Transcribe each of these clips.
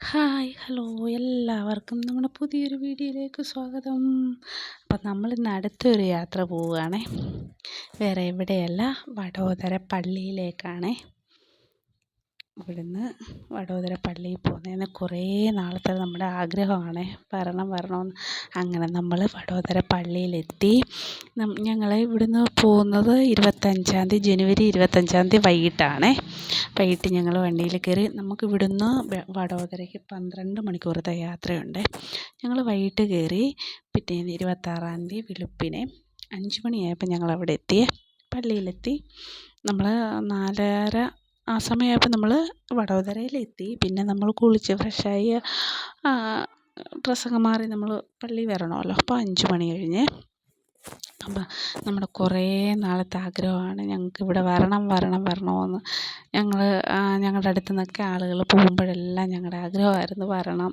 Hi hello. എല്ലാവർക്കും നമ്മുടെ പുതിയൊരു വീഡിയോയിലേക്ക് സ്വാഗതം. അപ്പം നമ്മൾ ഇന്ന് അടുത്തൊരു യാത്ര പോവുകയാണേ. വേറെ എവിടെയല്ല വടോദര പള്ളിയിലേക്കാണേ. ഇവിടുന്ന് വടോദര പള്ളിയിൽ പോകുന്നതിന് കുറേ നാളത്തെ നമ്മുടെ ആഗ്രഹമാണ്. വരണം വരണമെന്ന് അങ്ങനെ നമ്മൾ വടോദര പള്ളിയിലെത്തി. ഞങ്ങൾ ഇവിടുന്ന് പോകുന്നത് ഇരുപത്തഞ്ചാം തീയതി ജനുവരി ഇരുപത്തഞ്ചാം തീയതി വൈകിട്ടാണ്. വൈകിട്ട് ഞങ്ങൾ വണ്ടിയിൽ കയറി നമുക്ക് ഇവിടുന്ന് വടോദരയ്ക്ക് പന്ത്രണ്ട് മണിക്കൂറത്തെ യാത്രയുണ്ട്. ഞങ്ങൾ വൈകിട്ട് കയറി പിറ്റേന്ന് ഇരുപത്താറാം തീയതി വെളുപ്പിനെ അഞ്ച് മണിയായപ്പോൾ ഞങ്ങൾ അവിടെ എത്തി. പള്ളിയിലെത്തി. നമ്മൾ നാലര ആ സമയമായപ്പോൾ നമ്മൾ വടവതരയിലെത്തി. പിന്നെ നമ്മൾ കുളിച്ച് ഫ്രഷായി ഡ്രസ്സൊക്കെ മാറി നമ്മൾ പള്ളിയിൽ വരണമല്ലോ. അപ്പോൾ അഞ്ച് മണി കഴിഞ്ഞ് അപ്പം നമ്മുടെ കുറേ നാളത്തെ ആഗ്രഹമാണ് ഞങ്ങൾക്ക് ഇവിടെ വരണം വരണം വരണമെന്ന്. ഞങ്ങൾ ഞങ്ങളുടെ അടുത്ത് നിന്നൊക്കെ ആളുകൾ പോകുമ്പോഴെല്ലാം ഞങ്ങളുടെ ആഗ്രഹമായിരുന്നു വരണം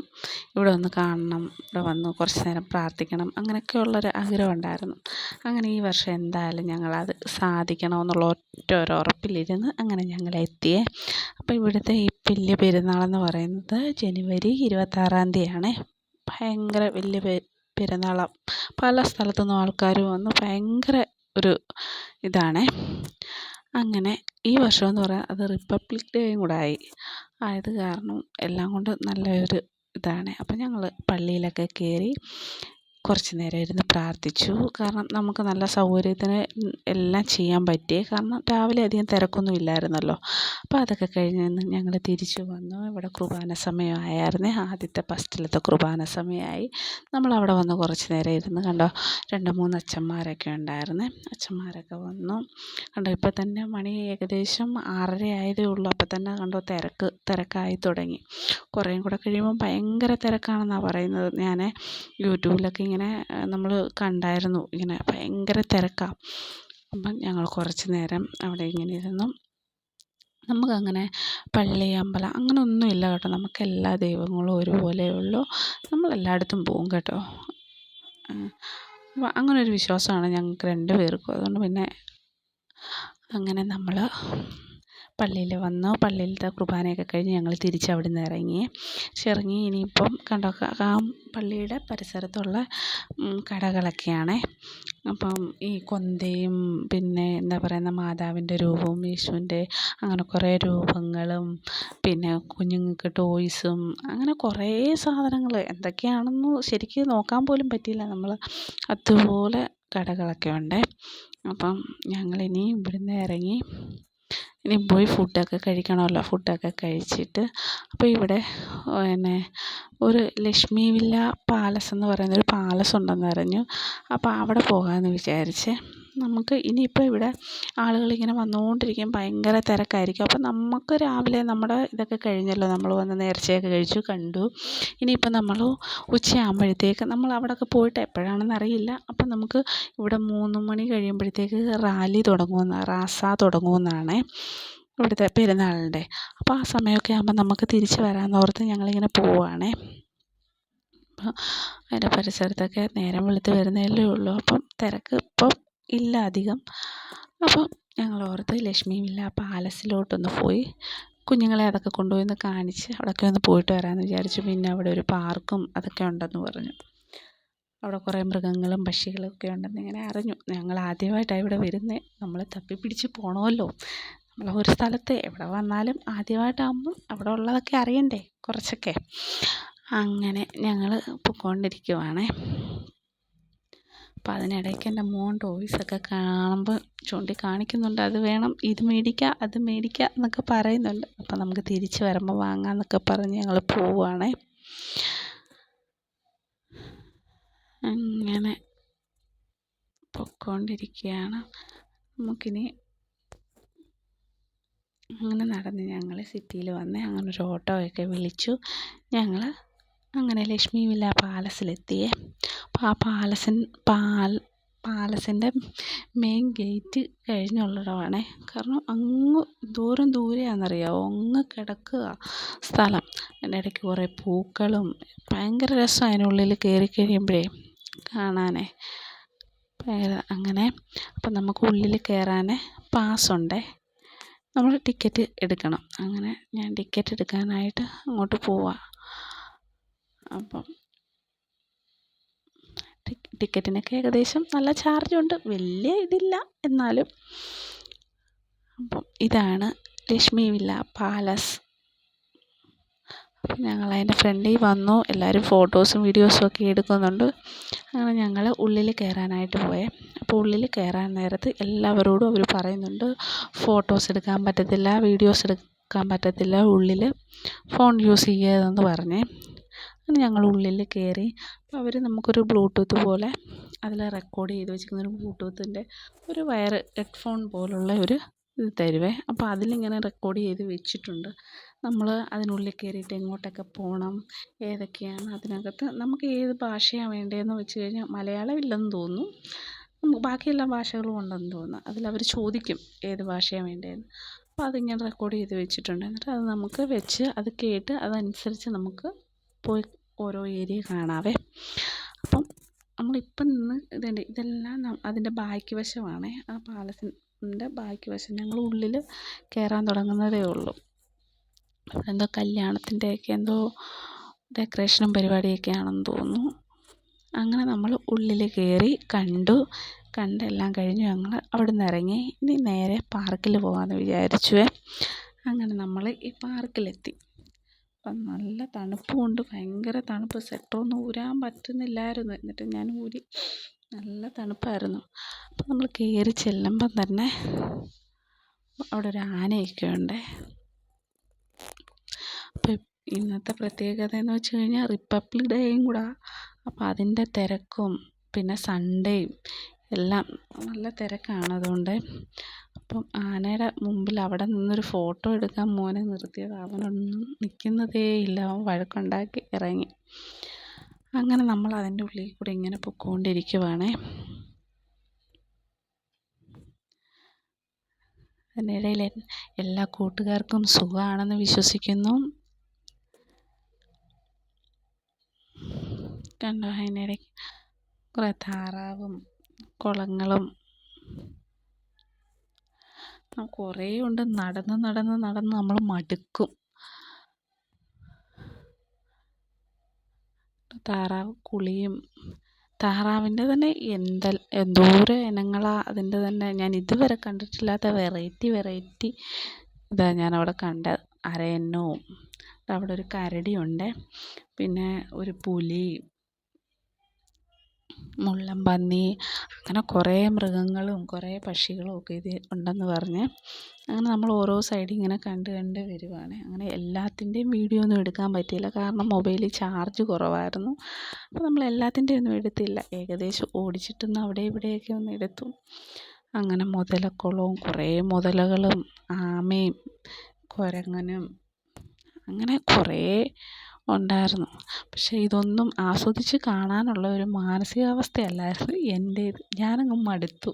ഇവിടെ ഒന്ന് കാണണം ഇവിടെ വന്ന് കുറച്ച് നേരം പ്രാർത്ഥിക്കണം അങ്ങനെയൊക്കെയുള്ളൊരു ആഗ്രഹം ഉണ്ടായിരുന്നു. അങ്ങനെ ഈ വർഷം എന്തായാലും ഞങ്ങളത് സാധിക്കണമെന്നുള്ള ഒറ്റ ഒരു ഉറപ്പിലിരുന്ന് അങ്ങനെ ഞങ്ങൾ എത്തിയേ. അപ്പോൾ ഇവിടുത്തെ ഈ വലിയ പെരുന്നാളെന്ന് പറയുന്നത് ജനുവരി ഇരുപത്താറാം തീയതിയാണ്. ഭയങ്കര വലിയ പെരുന്നാളാണ് പല സ്ഥലത്തു നിന്നും ആൾക്കാർ വന്ന് ഭയങ്കര ഒരു ഇതാണേ. അങ്ങനെ ഈ വർഷമെന്ന് പറയാൻ അത് റിപ്പബ്ലിക് ഡേയും കൂടെ ആയി ആയത് കാരണം എല്ലാം കൊണ്ടും നല്ലൊരു ഇതാണ്. അപ്പം ഞങ്ങൾ പള്ളിയിലൊക്കെ കയറി കുറച്ച് നേരം ഇരുന്ന് പ്രാർത്ഥിച്ചു. കാരണം നമുക്ക് നല്ല സൗകര്യത്തിന് എല്ലാം ചെയ്യാൻ പറ്റി കാരണം രാവിലെ അധികം തിരക്കൊന്നും ഇല്ലായിരുന്നല്ലോ. അപ്പോൾ അതൊക്കെ കഴിഞ്ഞ് ഞങ്ങൾ തിരിച്ചു വന്നു. ഇവിടെ കുർബാന സമയമായിരുന്നേ. ആദ്യത്തെ ഫസ്റ്റിലത്തെ കുർബാന സമയമായി. നമ്മളവിടെ വന്ന് കുറച്ച് നേരം ഇരുന്ന് കണ്ടോ രണ്ട് മൂന്ന് അച്ഛന്മാരൊക്കെ ഉണ്ടായിരുന്നേ. അച്ഛന്മാരൊക്കെ വന്നു. കണ്ടോ ഇപ്പോൾ തന്നെ മണി ഏകദേശം ആറര ആയതേ ഉള്ളൂ. അപ്പോൾ തന്നെ കണ്ടോ തിരക്ക് തിരക്കായി തുടങ്ങി. കുറേയും കൂടെ കഴിയുമ്പോൾ ഭയങ്കര തിരക്കാണെന്നാണ് പറയുന്നത്. ഞാൻ യൂട്യൂബിലൊക്കെ ഇങ്ങനെ ഇങ്ങനെ നമ്മൾ കണ്ടായിരുന്നു. ഇങ്ങനെ ഭയങ്കര തിരക്കാണ് അപ്പം ഞങ്ങൾ കുറച്ച് നേരം അവിടെ ഇങ്ങനെ ഇരുന്നു. നമുക്കങ്ങനെ പള്ളി അമ്പലം അങ്ങനെ ഒന്നുമില്ല കേട്ടോ. നമുക്ക് എല്ലാ ദൈവങ്ങളും ഒരുപോലെ ഉള്ളൂ. നമ്മൾ എല്ലായിടത്തും പോകും കേട്ടോ അങ്ങനെ ഒരു വിശ്വാസമാണ് ഞങ്ങൾക്ക് രണ്ട് പേർക്കും അതുകൊണ്ട് പിന്നെ അങ്ങനെ നമ്മൾ പള്ളിയിൽ വന്നു. പള്ളിയിലത്തെ കുർബാനയൊക്കെ കഴിഞ്ഞ് ഞങ്ങൾ തിരിച്ച് അവിടെ നിന്ന് ഇറങ്ങി ഇറങ്ങി ഇനിയിപ്പം കണ്ടോ പള്ളിയുടെ പരിസരത്തുള്ള കടകളൊക്കെയാണ്. അപ്പം ഈ കൊന്തയും പിന്നെ എന്താ പറയുന്ന മാതാവിന്റെ രൂപവും യേശുവിന്റെ അങ്ങനെ കുറേ രൂപങ്ങളും പിന്നെ കുഞ്ഞുങ്ങൾക്ക് ടോയ്സും അങ്ങനെ കുറേ സാധനങ്ങൾ എന്തൊക്കെയാണെന്ന് ശരിക്കും നോക്കാൻ പോലും പറ്റിയില്ല. നമ്മൾ അതുപോലെ കടകളൊക്കെ ഉണ്ട്. അപ്പം ഞങ്ങളിനി ഇവിടുന്ന് ഇറങ്ങി ഇനി പോയി ഫുഡൊക്കെ കഴിക്കണമല്ലോ ഫുഡൊക്കെ കഴിച്ചിട്ട്. അപ്പോൾ ഇവിടെ പിന്നെ ഒരു ലക്ഷ്മി വില്ല പാലസ് എന്ന് പറയുന്നൊരു പാലസ് ഉണ്ടെന്ന് അറിഞ്ഞു. അപ്പോൾ അവിടെ പോകാമെന്ന് വിചാരിച്ച്. നമുക്ക് ഇനിയിപ്പോൾ ഇവിടെ ആളുകളിങ്ങനെ വന്നുകൊണ്ടിരിക്കും ഭയങ്കര തിരക്കായിരിക്കും. അപ്പോൾ നമുക്ക് രാവിലെ നമ്മുടെ ഇതൊക്കെ കഴിഞ്ഞല്ലോ. നമ്മൾ വന്ന് നേർച്ചയൊക്കെ കഴിച്ചു കണ്ടു. ഇനിയിപ്പോൾ നമ്മൾ ഉച്ചയാകുമ്പോഴത്തേക്ക് നമ്മൾ അവിടെയൊക്കെ പോയിട്ട് എപ്പോഴാണെന്ന് അറിയില്ല. അപ്പം നമുക്ക് ഇവിടെ മൂന്ന് മണി കഴിയുമ്പോഴത്തേക്ക് റാലി തുടങ്ങുമെന്ന് റാസ തുടങ്ങുമെന്നാണ് ഇവിടുത്തെ പെരുന്നാളിന്റെ. അപ്പോൾ ആ സമയമൊക്കെ ആകുമ്പോൾ നമുക്ക് തിരിച്ച് വരാമെന്നോർത്ത് ഞങ്ങളിങ്ങനെ പോവുകയാണേ അപ്പോൾ അതിന്റെ പരിസരത്തൊക്കെ നേരം വെളുത്ത് വരുന്നതല്ലേ ഉള്ളൂ. അപ്പം തിരക്ക് ഇപ്പം ഇല്ല അധികം. അപ്പം ഞങ്ങൾ ഓർത്ത് ലക്ഷ്മി വില്ല പാലസിലോട്ടൊന്ന് പോയി. കുഞ്ഞുങ്ങളെ അതൊക്കെ കൊണ്ടുപോയി ഒന്ന് കാണിച്ച് അവിടെയൊക്കെ ഒന്ന് പോയിട്ട് വരാമെന്ന് വിചാരിച്ചു. പിന്നെ അവിടെ ഒരു പാർക്കും അതൊക്കെ ഉണ്ടെന്ന് പറഞ്ഞു. അവിടെ കുറേ മൃഗങ്ങളും പക്ഷികളും ഒക്കെ ഉണ്ടെന്ന് ഇങ്ങനെ അറിഞ്ഞു. ഞങ്ങൾ ആദ്യമായിട്ടാണ് ഇവിടെ വരുന്നത്. നമ്മൾ തപ്പി പിടിച്ച് പോകണമല്ലോ നമ്മൾ ഒരു സ്ഥലത്ത് എവിടെ വന്നാലും ആദ്യമായിട്ടാകുമ്പം അവിടെ ഉള്ളതൊക്കെ അറിയണ്ടേ കുറച്ചൊക്കെ. അങ്ങനെ ഞങ്ങൾ പൊയ്ക്കൊണ്ടിരിക്കുവാണേ അപ്പം അതിനിടയ്ക്ക് എന്റെ മോൻ ടോയ്സൊക്കെ കാണുമ്പോൾ ചൂണ്ടി കാണിക്കുന്നുണ്ട് അത് വേണം ഇത് മേടിക്കാം അത് മേടിക്കാം എന്നൊക്കെ പറയുന്നുണ്ട്. അപ്പോൾ നമുക്ക് തിരിച്ച് വരുമ്പോൾ വാങ്ങാമെന്നൊക്കെ പറഞ്ഞ് ഞങ്ങൾ പോവുകയാണേ അങ്ങനെ പൊക്കോണ്ടിരിക്കുകയാണ്. നമുക്കിനി അങ്ങനെ നടന്ന് ഞങ്ങൾ സിറ്റിയിൽ വന്ന് അങ്ങനെ ഒരു ഓട്ടോയൊക്കെ വിളിച്ചു. ഞങ്ങൾ അങ്ങനെ ലക്ഷ്മി വില്ല പാലസിലെത്തിയേ. അപ്പോൾ ആ പാലസൻ പാൽ പാലസിന്റെ മെയിൻ ഗേറ്റ് കഴിഞ്ഞുള്ളിടമാണേ കാരണം അങ്ങ് ദൂരം ദൂരെയാണെന്നറിയാമോ അങ്ങ് കിടക്കുക സ്ഥലം. അതിന്റെ ഇടയ്ക്ക് കുറേ പൂക്കളും ഭയങ്കര രസമാണ് അതിനുള്ളിൽ കയറി കഴിയുമ്പോഴേ കാണാനേ. അങ്ങനെ അപ്പം നമുക്ക് ഉള്ളിൽ കയറാൻ പാസ്സുണ്ടേ. നമ്മൾ ടിക്കറ്റ് എടുക്കണം. അങ്ങനെ ഞാൻ ടിക്കറ്റ് എടുക്കാനായിട്ട് അങ്ങോട്ട് പോവാം. അപ്പം ടിക്കറ്റിനൊക്കെ ഏകദേശം നല്ല ചാർജുണ്ട് വലിയ ഇതില്ല എന്നാലും. അപ്പം ഇതാണ് ലക്ഷ്മി വില്ല പാലസ് അപ്പം ഞങ്ങൾ അതിന്റെ ഫ്രണ്ടിൽ വന്നു. എല്ലാവരും ഫോട്ടോസും വീഡിയോസും ഒക്കെ എടുക്കുന്നുണ്ട്. അങ്ങനെ ഞങ്ങൾ ഉള്ളിൽ കയറാനായിട്ട് പോയേ. അപ്പോൾ ഉള്ളിൽ കയറാൻ നേരത്ത് എല്ലാവരോടും അവർ പറയുന്നുണ്ട് ഫോട്ടോസ് എടുക്കാൻ പറ്റത്തില്ല വീഡിയോസ് എടുക്കാൻ പറ്റത്തില്ല ഉള്ളിൽ ഫോൺ യൂസ് ചെയ്യരുതെന്ന് പറഞ്ഞേ. അങ്ങനെ ഞങ്ങൾ ഉള്ളിൽ കയറി അപ്പോൾ അവർ നമുക്കൊരു ബ്ലൂടൂത്ത് പോലെ അതിൽ റെക്കോർഡ് ചെയ്ത് വെച്ചിരിക്കുന്ന ഒരു ബ്ലൂടൂത്തിന്റെ ഒരു വയർ ഹെഡ്ഫോൺ പോലുള്ള ഒരു ഇത് തരുവേ. അപ്പോൾ അതിലിങ്ങനെ റെക്കോർഡ് ചെയ്ത് വെച്ചിട്ടുണ്ട്. നമ്മൾ അതിനുള്ളിൽ കയറിയിട്ട് എങ്ങോട്ടൊക്കെ പോകണം ഏതൊക്കെയാണ് അതിനകത്ത് നമുക്ക് ഏത് ഭാഷയാണ് വേണ്ടതെന്ന് വെച്ച് കഴിഞ്ഞാൽ മലയാളം ഇല്ലെന്ന് തോന്നുന്നു എല്ലാ ഭാഷകളും ഉണ്ടെന്ന് തോന്നുന്നു. അതിലവർ ചോദിക്കും ഏത് ഭാഷയാണ് വേണ്ടതെന്ന് അപ്പോൾ അതിങ്ങനെ റെക്കോർഡ് ചെയ്ത് വെച്ചിട്ടുണ്ട്. എന്നിട്ട് അത് നമുക്ക് വെച്ച് അത് കേട്ട് അതനുസരിച്ച് നമുക്ക് പോയി ഓരോ ഏരിയ കാണാവേ. അപ്പം നമ്മളിപ്പം നിന്ന് ഇതുണ്ട് ഇതെല്ലാം അതിന്റെ ബാക്കി വശമാണേ. ആ പാലസിന്റെ ബാക്കി വശം ഞങ്ങൾ ഉള്ളിൽ കയറാൻ തുടങ്ങുന്നതേ ഉള്ളൂ. എന്തോ കല്യാണത്തിന്റെയൊക്കെ എന്തോ ഡെക്കറേഷനും പരിപാടിയൊക്കെ ആണെന്ന് തോന്നുന്നു. അങ്ങനെ നമ്മൾ ഉള്ളിൽ കയറി കണ്ടു. കണ്ടെല്ലാം കഴിഞ്ഞ് ഞങ്ങൾ അവിടെ നിന്ന് ഇറങ്ങി. ഇനി നേരെ പാർക്കിൽ പോകാമെന്ന് വിചാരിച്ചു അങ്ങനെ നമ്മൾ ഈ പാർക്കിലെത്തി. അപ്പം നല്ല തണുപ്പുമുണ്ട്. ഭയങ്കര തണുപ്പ്. സ്വെറ്ററൊന്നും ഊരാൻ പറ്റുന്നില്ലായിരുന്നു. എന്നിട്ട് ഞാൻ ഊരി നല്ല തണുപ്പായിരുന്നു. അപ്പം നമ്മൾ കയറി ചെല്ലുമ്പം തന്നെ അവിടെ ഒരു ആനയൊക്കെ ഉണ്ട്. അപ്പം ഇന്നത്തെ പ്രത്യേകത എന്ന് വെച്ച് കഴിഞ്ഞാൽ റിപ്പബ്ലിക് ഡേയും കൂടെ. അപ്പം അതിന്റെ തിരക്കും പിന്നെ സൺഡേയും എല്ലാം നല്ല തിരക്കാണ് അതുകൊണ്ട് അപ്പം ആനയുടെ മുമ്പിൽ അവിടെ നിന്നൊരു ഫോട്ടോ എടുക്കാൻ മോനെ നിർത്തിയത്. അവനൊന്നും നിൽക്കുന്നതേ ഇല്ല. അവൻ വഴക്കുണ്ടാക്കി ഇറങ്ങി. അങ്ങനെ നമ്മൾ അതിന്റെ ഉള്ളിൽ കൂടെ ഇങ്ങനെ പൊക്കോണ്ടിരിക്കുവാണേ. അതിനിടയിൽ എല്ലാ കൂട്ടുകാർക്കും സുഖമാണെന്ന് വിശ്വസിക്കുന്നു. കണ്ടോ? അതിനിടയ്ക്ക് കുറേ താറാവും കുളങ്ങളും കുറേ ഉണ്ട്. നടന്ന് നടന്ന് നടന്ന് നമ്മൾ മടുക്കും. താറാവ് കുളിയും. താറാവിന്റെ തന്നെ എന്ത എന്തോരം ഇനങ്ങളാ അതിന്റെ തന്നെ. ഞാൻ ഇതുവരെ കണ്ടിട്ടില്ലാത്ത വെറൈറ്റി വെറൈറ്റി ഇതാ ഞാനവിടെ കണ്ട അരയന്നവും അവിടെ ഒരു കരടിയുണ്ട്. പിന്നെ ഒരു പുലി മുള്ളൻ പന്നി അങ്ങനെ കുറേ മൃഗങ്ങളും കുറേ പക്ഷികളും ഒക്കെ ഇത് ഉണ്ടെന്ന് പറഞ്ഞ് അങ്ങനെ നമ്മൾ ഓരോ സൈഡിൽ ഇങ്ങനെ കണ്ട് കണ്ട് വരുവാണ്. അങ്ങനെ എല്ലാത്തിന്റെയും വീഡിയോ ഒന്നും എടുക്കാൻ പറ്റിയില്ല. കാരണം മൊബൈലിൽ ചാർജ് കുറവായിരുന്നു. അപ്പോൾ നമ്മൾ എല്ലാത്തിന്റെയും ഒന്നും എടുത്തില്ല. ഏകദേശം ഓടിച്ചിട്ടൊന്ന് അവിടെ ഇവിടെയൊക്കെ ഒന്ന് എടുത്തു. അങ്ങനെ മുതലക്കുളവും കുറേ മുതലകളും ആമയും കുരങ്ങനും അങ്ങനെ കുറേ ഉണ്ടായിരുന്നു. പക്ഷേ ഇതൊന്നും ആസ്വദിച്ച് കാണാനുള്ള ഒരു മാനസികാവസ്ഥയല്ലായിരുന്നു എന്റേത്. ഞാനങ്ങ് മടുത്തു.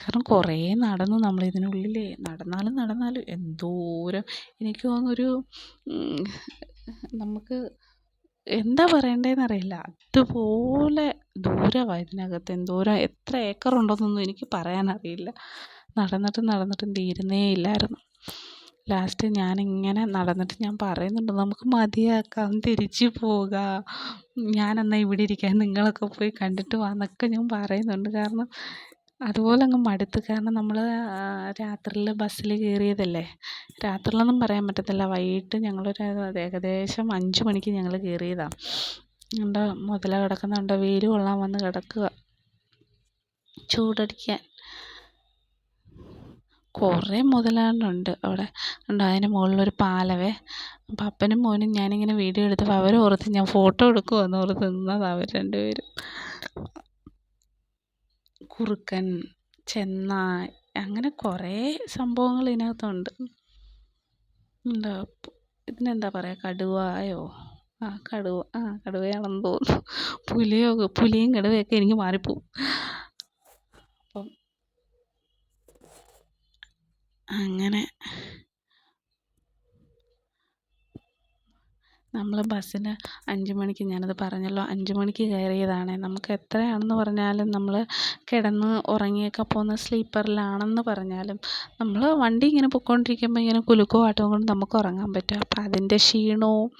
കാരണം കുറേ നടന്നു നമ്മൾ ഇതിനുള്ളിൽ നടന്നാലും നടന്നാലും എന്തോരം എനിക്ക് തോന്നുന്നൊരു നമുക്ക് എന്താ പറയണ്ടതെന്ന് അറിയില്ല അതുപോലെ ദൂരമായി ഇതിനകത്ത് എന്തോരം എത്ര ഏക്കർ ഉണ്ടെന്നൊന്നും എനിക്ക് പറയാനറിയില്ല. നടന്നിട്ടും നടന്നിട്ടും തീരുന്നേ ഇല്ലായിരുന്നു. ലാസ്റ്റ് ഞാനിങ്ങനെ നടന്നിട്ട് ഞാൻ പറയുന്നുണ്ട് നമുക്ക് മതിയാക്കാം തിരിച്ച് പോകാം. ഞാനെന്നാൽ ഇവിടെ ഇരിക്കാം നിങ്ങളൊക്കെ പോയി കണ്ടിട്ട് വാ എന്നൊക്കെ ഞാൻ പറയുന്നുണ്ട്. കാരണം അതുപോലെ അങ്ങ് മടുത്ത്. കാരണം നമ്മൾ രാത്രിയിൽ ബസ്സിൽ കയറിയതല്ലേ? രാത്രിയിലൊന്നും പറയാൻ പറ്റത്തില്ല. വൈകിട്ട് ഞങ്ങളൊരു ഏകദേശം അഞ്ച് മണിക്ക് ഞങ്ങൾ കയറിയതാണ് കണ്ടോ മുതല കിടക്കുന്നുണ്ടോ. വെയിൽ കൊള്ളാൻ വന്ന് കിടക്കുക ചൂടടിക്കാൻ കുറേ മുതലാളുണ്ട് അവിടെ. ഉണ്ട് അതിന്റെ മുകളിലൊരു പാലവേ. അപ്പം അപ്പനും മോനും ഞാനിങ്ങനെ വീഡിയോ എടുത്തപ്പോൾ അവർ ഓർത്ത് ഞാൻ ഫോട്ടോ എടുക്കുമെന്ന് ഓർത്ത് നിന്നതാണ് അവർ രണ്ടുപേരും. കുറുക്കൻ ചെന്നായ് അങ്ങനെ കുറേ സംഭവങ്ങൾ ഇതിനകത്തുണ്ട്. എന്താ ഇതിനെന്താ പറയുക കടുവായോ? ആ കടുവ ആ കടുവയാണെന്ന് തോന്നുന്നു. പുലിയോ പുലിയും കടുവയൊക്കെ എനിക്ക് മാറിപ്പോവും. അങ്ങനെ നമ്മൾ ബസ്സിന് അഞ്ച് മണിക്ക് ഞാനത് പറഞ്ഞല്ലോ. അഞ്ച് മണിക്ക് കയറിയതാണ്. നമുക്ക് എത്രയാണെന്ന് പറഞ്ഞാലും നമ്മൾ കിടന്ന് ഉറങ്ങിയൊക്കെ പോകുന്ന സ്ലീപ്പറിലാണെന്ന് പറഞ്ഞാലും നമ്മൾ വണ്ടി ഇങ്ങനെ പൊയ്ക്കൊണ്ടിരിക്കുമ്പോൾ ഇങ്ങനെ കുലുക്കോ ആട്ടവും കൊണ്ട് നമുക്ക് ഉറങ്ങാൻ പറ്റും. അപ്പോൾ അതിന്റെ ക്ഷീണവും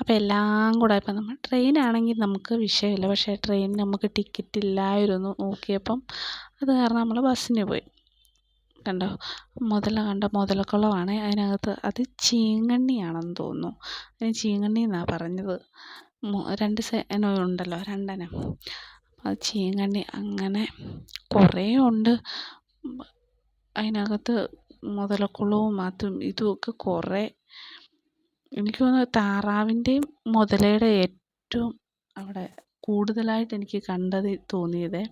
അപ്പോൾ എല്ലാം കൂടെ ഇപ്പം നമ്മൾ ട്രെയിനാണെങ്കിൽ നമുക്ക് വിഷയമില്ല. പക്ഷേ ട്രെയിനിന് നമുക്ക് ടിക്കറ്റ് ഇല്ലായിരുന്നു. നോക്കിയപ്പം അത് കാരണം നമ്മൾ ബസ്സിന് പോയി. കണ്ടോ മുതല കണ്ട മുതലക്കുളമാണ്. അതിനകത്ത് അത് ചീങ്കണ്ണിയാണെന്ന് തോന്നുന്നു. അതിന് ചീങ്കണ്ണി എന്നാണ് പറഞ്ഞത്? രണ്ട് സെനോ ഉണ്ടല്ലോ രണ്ടെണ്ണം. അത് ചീങ്കണ്ണി അങ്ങനെ കുറേ ഉണ്ട്. അതിനകത്ത് മുതലക്കുളവും അതും ഇതുമൊക്കെ കുറേ. എനിക്ക് തോന്നുന്നു താറാവിന്റെയും മുതലയുടെ ഏറ്റവും അവിടെ കൂടുതലായിട്ട് എനിക്ക് കണ്ടത് തോന്നിയത്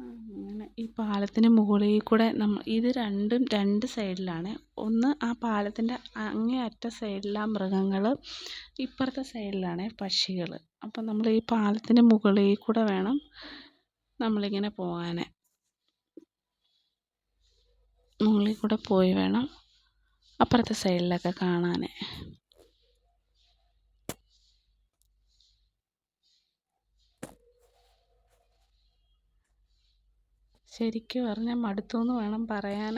അങ്ങനെ ഈ പാലത്തിന് മുകളിൽ കൂടെ നമ്മൾ ഇത് രണ്ടും രണ്ട് സൈഡിലാണ്. ഒന്ന് ആ പാലത്തിന്റെ അങ്ങേ അറ്റ സൈഡിലാ മൃഗങ്ങൾ ഇപ്പുറത്തെ സൈഡിലാണ് പക്ഷികൾ. അപ്പം നമ്മൾ ഈ പാലത്തിന് മുകളിൽ കൂടെ വേണം നമ്മളിങ്ങനെ പോകാൻ മുകളിൽ കൂടെ പോയി വേണം അപ്പുറത്തെ സൈഡിലൊക്കെ കാണാൻ ശരിക്കും പറഞ്ഞാൽ മടുത്തു എന്ന് വേണം പറയാൻ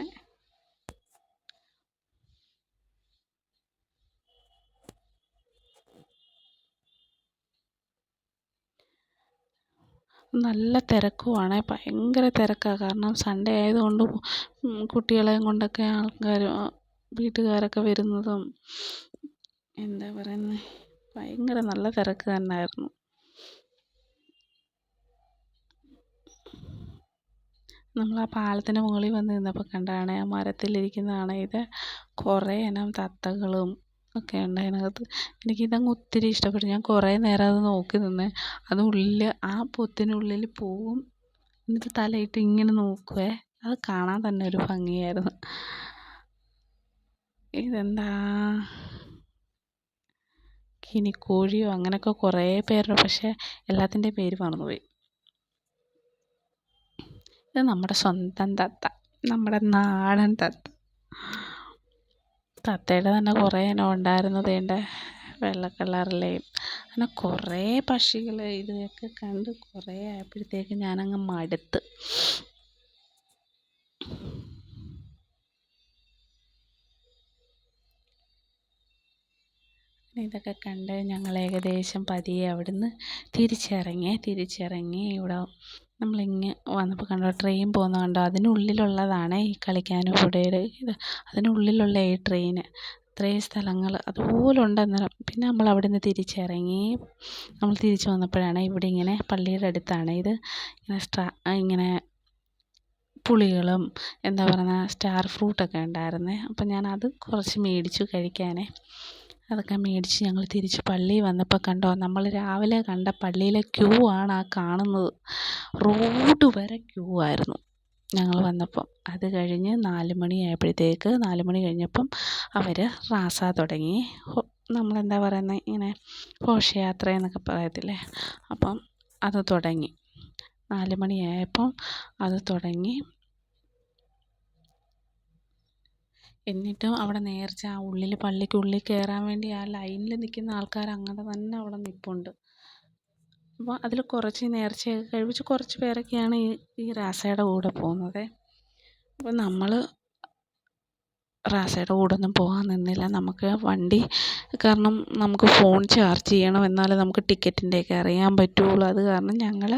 നല്ല തിരക്കുമാണ് ഭയങ്കര തിരക്കാണ് കാരണം സൺഡേ ആയതുകൊണ്ട് കുട്ടികളെയും കൊണ്ടൊക്കെ ആൾക്കാർ വീട്ടുകാരൊക്കെ വരുന്നതും എന്താ പറയുന്നത് ഭയങ്കര നല്ല തിരക്ക് തന്നെയായിരുന്നു നമ്മൾ ആ പാലത്തിന് മുകളിൽ വന്ന് നിന്നപ്പോൾ കണ്ടതാണ് ആ മരത്തിലിരിക്കുന്നതാണ് ഇത്. കുറേ ഇനം തത്തകളും ഒക്കെ ഉണ്ട് അതിനകത്ത്. എനിക്കിതങ്ങ് ഒത്തിരി ഇഷ്ടപ്പെട്ടു. ഞാൻ കുറേ നേരം അത് നോക്കി നിന്ന് അത് ഉള്ളിൽ ആ പൊത്തിനുള്ളിൽ പോവും. എന്നിട്ട് തലയിട്ട് ഇങ്ങനെ നോക്കുവേ. അത് കാണാൻ തന്നെ ഒരു ഭംഗിയായിരുന്നു. ഇതെന്താ? കിനിക്കോഴിയോ അങ്ങനെയൊക്കെ കുറേ പേരുണ്ട്. പക്ഷേ എല്ലാത്തിന്റെയും പേര് മറന്നുപോയി. ഇത് നമ്മുടെ സ്വന്തം തത്ത നമ്മുടെ നാടൻ തത്ത. തത്തയുടെ തന്നെ കുറേ ഇനം ഉണ്ടായിരുന്നു ഇതിന്റെ വെള്ള അങ്ങനെ കുറേ പക്ഷികൾ ഇതൊക്കെ കണ്ട് കുറേ ആയപ്പോഴത്തേക്ക് ഞാനങ്ങ് മടുത്ത്. ഇതൊക്കെ കണ്ട് ഞങ്ങൾ ഏകദേശം പതിയെ അവിടുന്ന് തിരിച്ചിറങ്ങി തിരിച്ചിറങ്ങി ഇവിടെ നമ്മളിങ്ങ് വന്നപ്പോൾ കണ്ടോ ട്രെയിൻ പോകുന്ന കണ്ടോ? അതിനുള്ളിലുള്ളതാണ് ഈ കളിക്കാനും കുടയുടെ ഇത്. അതിനുള്ളിലുള്ള ഈ ട്രെയിൻ ഇത്രയും സ്ഥലങ്ങൾ അതുപോലെ ഉണ്ടെന്നേരം പിന്നെ നമ്മൾ അവിടെ നിന്ന് തിരിച്ചിറങ്ങി. നമ്മൾ തിരിച്ച് വന്നപ്പോഴാണ് ഇവിടെ ഇങ്ങനെ പള്ളിയുടെ അടുത്താണ് ഇത്. ഇങ്ങനെ സ്ട്രാ ഇങ്ങനെ പുളികളും എന്താ പറയുക സ്റ്റാർ ഫ്രൂട്ടൊക്കെ ഉണ്ടായിരുന്നേ. അപ്പം ഞാനത് കുറച്ച് മേടിച്ചു കഴിക്കാനേ. അതൊക്കെ മേടിച്ച് ഞങ്ങൾ തിരിച്ച് പള്ളിയിൽ വന്നപ്പോൾ കണ്ടോ നമ്മൾ രാവിലെ കണ്ട പള്ളിയിലെ ക്യൂ ആണ് ആ കാണുന്നത്. റോഡ് വരെ ക്യൂ ആയിരുന്നു ഞങ്ങൾ വന്നപ്പം. അത് കഴിഞ്ഞ് നാല് മണി ആയപ്പോഴത്തേക്ക് നാല് മണി കഴിഞ്ഞപ്പം അവർ റാസ തുടങ്ങി. നമ്മളെന്താ പറയുന്നത് ഇങ്ങനെ ഘോഷയാത്ര എന്നൊക്കെ പറയത്തില്ലേ? അപ്പം അത് തുടങ്ങി. നാല് മണിയായപ്പം അത് തുടങ്ങി. എന്നിട്ടും അവിടെ നേർച്ച ആ ഉള്ളിൽ പള്ളിക്കുള്ളിൽ കയറാൻ വേണ്ടി ആ ലൈനിൽ നിൽക്കുന്ന ആൾക്കാർ അങ്ങനെ തന്നെ അവിടെ നിൽപ്പുണ്ട് അപ്പോൾ അതിൽ കുറച്ച് നേർച്ചയൊക്കെ കഴിവിച്ച് കുറച്ച് പേരൊക്കെയാണ് ഈ ഈ റാസയുടെ കൂടെ പോകുന്നത്. അപ്പോൾ നമ്മൾ റാസയുടെ കൂടെ ഒന്നും പോകാൻ നിന്നില്ല. നമുക്ക് വണ്ടി കാരണം നമുക്ക് ഫോൺ ചാർജ് ചെയ്യണം എന്നാലേ നമുക്ക് ടിക്കറ്റിന്റെയൊക്കെ അറിയാൻ പറ്റുള്ളൂ. അത് കാരണം ഞങ്ങൾ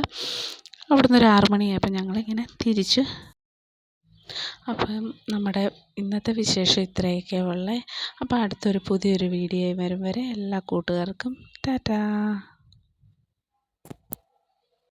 അവിടുന്ന് ഒരു ആറ് മണിയായപ്പോൾ ഞങ്ങളിങ്ങനെ തിരിച്ച് അപ്പം നമ്മുടെ ഇന്നത്തെ വിശേഷം ഇത്രയൊക്കെ ഉള്ളേ അപ്പം അടുത്തൊരു പുതിയൊരു വീഡിയോ വരും വരെ എല്ലാ കൂട്ടുകാർക്കും ടാറ്റാ.